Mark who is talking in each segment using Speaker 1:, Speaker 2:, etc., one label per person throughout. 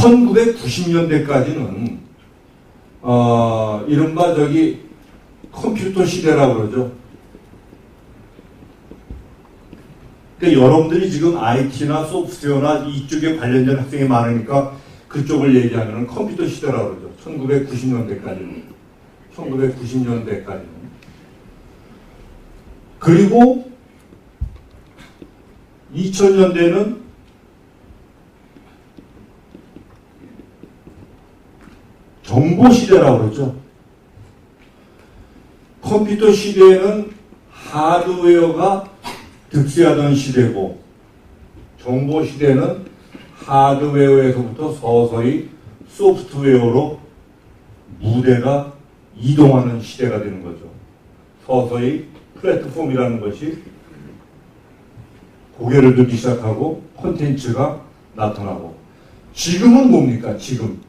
Speaker 1: 1990년대까지는 어, 이른바 저기 컴퓨터 시대라고 그러죠. 그러니까 여러분들이 지금 IT나 소프트웨어나 이쪽에 관련된 학생이 많으니까 그쪽을 얘기하면 컴퓨터 시대라고 그러죠. 1990년대까지는. 1990년대까지는. 그리고 2000년대는 정보 시대라고 그러죠. 컴퓨터 시대에는 하드웨어가 득세하던 시대고 정보 시대는 하드웨어에서부터 서서히 소프트웨어로 무대가 이동하는 시대가 되는 거죠. 서서히 플랫폼이라는 것이 고개를 들기 시작하고 콘텐츠가 나타나고 지금은 뭡니까? 지금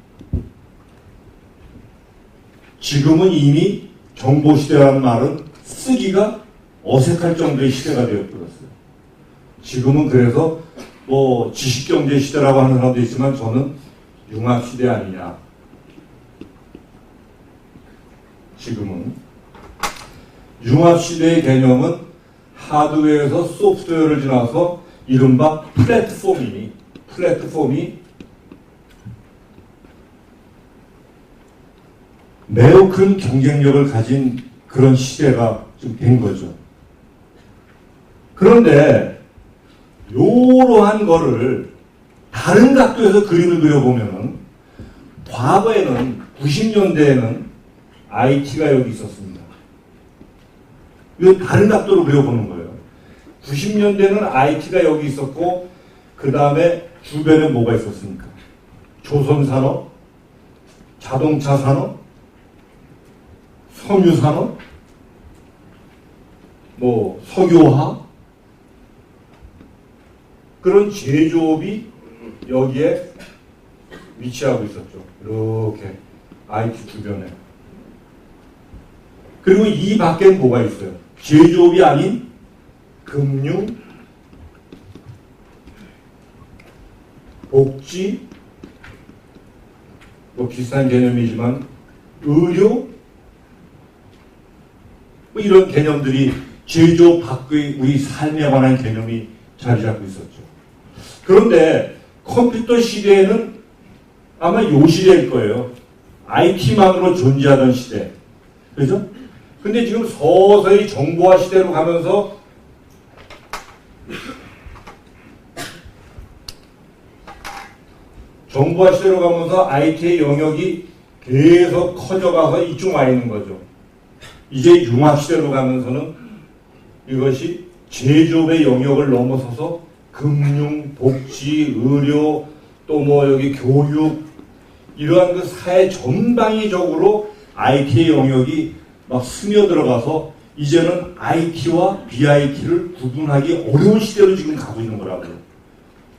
Speaker 1: 지금은 이미 정보 시대라는 말은 쓰기가 어색할 정도의 시대가 되어버렸어요. 지금은 그래서 뭐 지식경제 시대라고 하는 사람도 있지만 저는 융합 시대 아니냐. 지금은 융합 시대의 개념은 하드웨어에서 소프트웨어를 지나서 이른바 플랫폼이 플랫폼이 매우 큰 경쟁력을 가진 그런 시대가 좀 된 거죠. 그런데 이러한 거를 다른 각도에서 그림을 그려보면은 과거에는 90년대에는 IT가 여기 있었습니다. 이거 다른 각도로 그려보는 거예요. 90년대는 IT가 여기 있었고 그 다음에 주변에 뭐가 있었습니까? 조선산업, 자동차 산업, 섬유산업, 뭐 석유화 그런 제조업이 여기에 위치하고 있었죠. 이렇게 IT 주변에. 그리고 이 밖엔 뭐가 있어요? 제조업이 아닌 금융, 복지, 뭐 비슷한 개념이지만 의료, 뭐 이런 개념들이 제조업 밖의 우리 삶에 관한 개념이 자리 잡고 있었죠. 그런데 컴퓨터 시대에는 아마 요 시대일 거예요. IT만으로 존재하던 시대. 그죠? 근데 지금 서서히 정보화 시대로 가면서 정보화 시대로 가면서 IT의 영역이 계속 커져가서 이쪽 와 있는 거죠. 이제 융합 시대로 가면서는 이것이 제조업의 영역을 넘어서서 금융, 복지, 의료, 또 뭐 여기 교육 이러한 그 사회 전방위적으로 IT의 영역이 막 스며들어가서 이제는 IT와 BIT를 구분하기 어려운 시대로 지금 가고 있는 거라고요.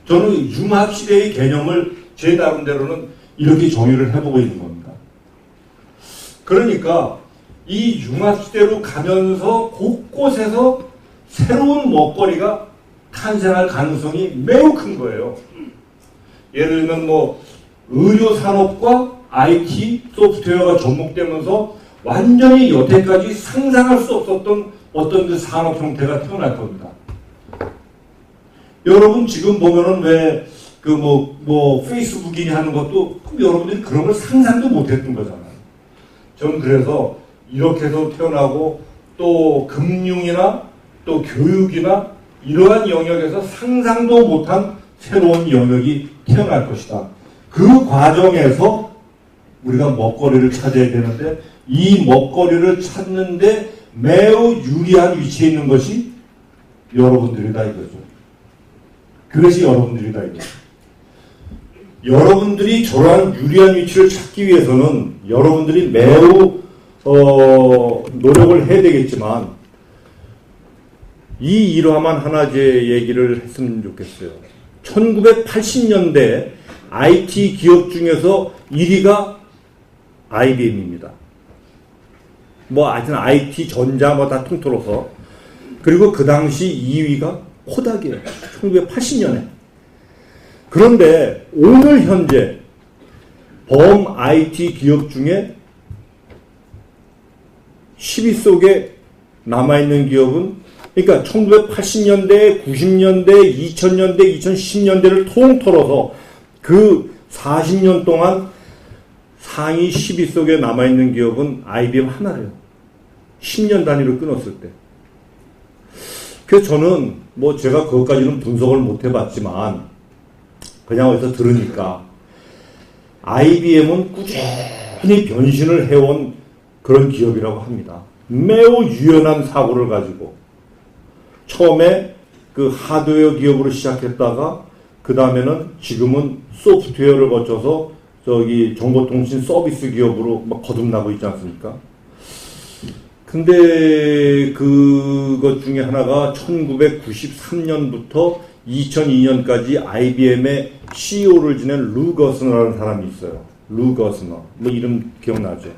Speaker 1: 저는 융합 시대의 개념을 제 나름대로는 이렇게 정의를 해보고 있는 겁니다. 그러니까 이 융합 시대로 가면서 곳곳에서 새로운 먹거리가 탄생할 가능성이 매우 큰 거예요. 예를 들면 뭐 의료 산업과 IT 소프트웨어가 접목되면서 완전히 여태까지 상상할 수 없었던 어떤 그 산업 형태가 태어날 겁니다. 여러분 지금 보면은 왜 그 뭐뭐 페이스북이니 하는 것도 여러분들이 그런 걸 상상도 못했던 거잖아요. 저는 그래서 이렇게 해서 태어나고 또 금융이나 또 교육이나 이러한 영역에서 상상도 못한 새로운 영역이 태어날 것이다. 그 과정에서 우리가 먹거리를 찾아야 되는데 이 먹거리를 찾는데 매우 유리한 위치에 있는 것이 여러분들이다 이거죠. 그것이 여러분들이다 이거죠. 여러분들이 저러한 유리한 위치를 찾기 위해서는 여러분들이 매우 어, 노력을 해야 되겠지만 이 일화만 하나 제 얘기를 했으면 좋겠어요. 1980년대 IT 기업 중에서 1위가 IBM입니다. 뭐 하여튼 IT 전자 뭐 다 통틀어서 그리고 그 당시 2위가 코닥이에요. 1980년에. 그런데 오늘 현재 범 IT 기업 중에 10위 속에 남아있는 기업은 그러니까 1980년대, 90년대, 2000년대, 2010년대를 통틀어서 그 40년 동안 상위 10위 속에 남아있는 기업은 IBM 하나예요. 10년 단위로 끊었을 때. 그래서 저는 뭐 제가 그것까지는 분석을 못 해봤지만 그냥 어디서 들으니까 IBM은 꾸준히 변신을 해온 그런 기업이라고 합니다. 매우 유연한 사고를 가지고 처음에 그 하드웨어 기업으로 시작했다가 그 다음에는 지금은 소프트웨어를 거쳐서 저기 정보통신 서비스 기업으로 막 거듭나고 있지 않습니까? 근데 그것 중에 하나가 1993년부터 2002년까지 IBM의 CEO를 지낸 루 거스너라는 사람이 있어요. 루 거스너. 뭐 이름 기억나죠?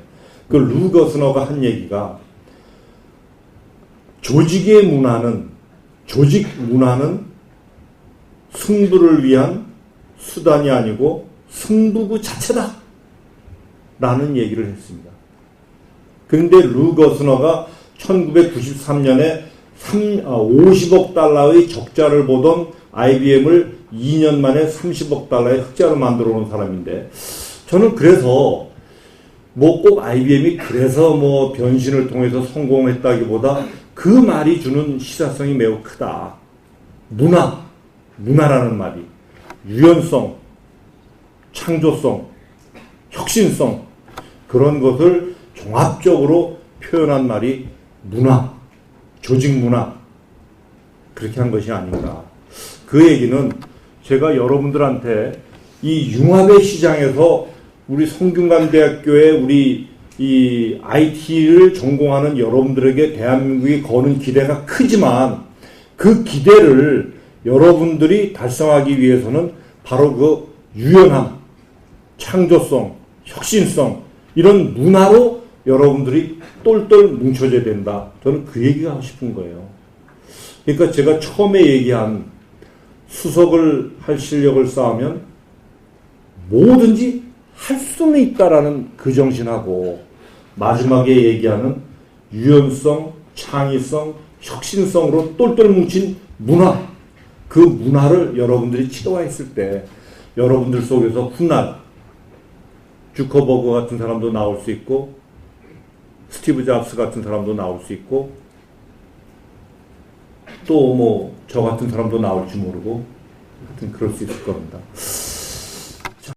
Speaker 1: 그 루 거스너가 한 얘기가 조직의 문화는 조직 문화는 승부를 위한 수단이 아니고 승부구 자체다. 라는 얘기를 했습니다. 근데 루 거스너가 1993년에 3, 50억 달러의 적자를 보던 IBM을 2년 만에 30억 달러의 흑자로 만들어 놓은 사람인데 저는 그래서 뭐 꼭 IBM이 그래서 뭐 변신을 통해서 성공했다기보다 그 말이 주는 시사성이 매우 크다. 문화, 문화라는 말이 유연성, 창조성, 혁신성 그런 것을 종합적으로 표현한 말이 문화, 조직 문화 그렇게 한 것이 아닌가. 그 얘기는 제가 여러분들한테 이 융합의 시장에서 우리 성균관대학교에 우리 이 IT를 전공하는 여러분들에게 대한민국이 거는 기대가 크지만 그 기대를 여러분들이 달성하기 위해서는 바로 그 유연함, 창조성, 혁신성 이런 문화로 여러분들이 똘똘 뭉쳐져야 된다. 저는 그 얘기가 하고 싶은 거예요. 그러니까 제가 처음에 얘기한 수석을 할 실력을 쌓으면 뭐든지 할 수는 있다라는 그 정신하고 마지막에 얘기하는 유연성, 창의성, 혁신성으로 똘똘 뭉친 문화 그 문화를 여러분들이 치료했을 때 여러분들 속에서 훗날 주커버그 같은 사람도 나올 수 있고 스티브 잡스 같은 사람도 나올 수 있고 또 뭐 저 같은 사람도 나올지 모르고 하여튼 그럴 수 있을 겁니다.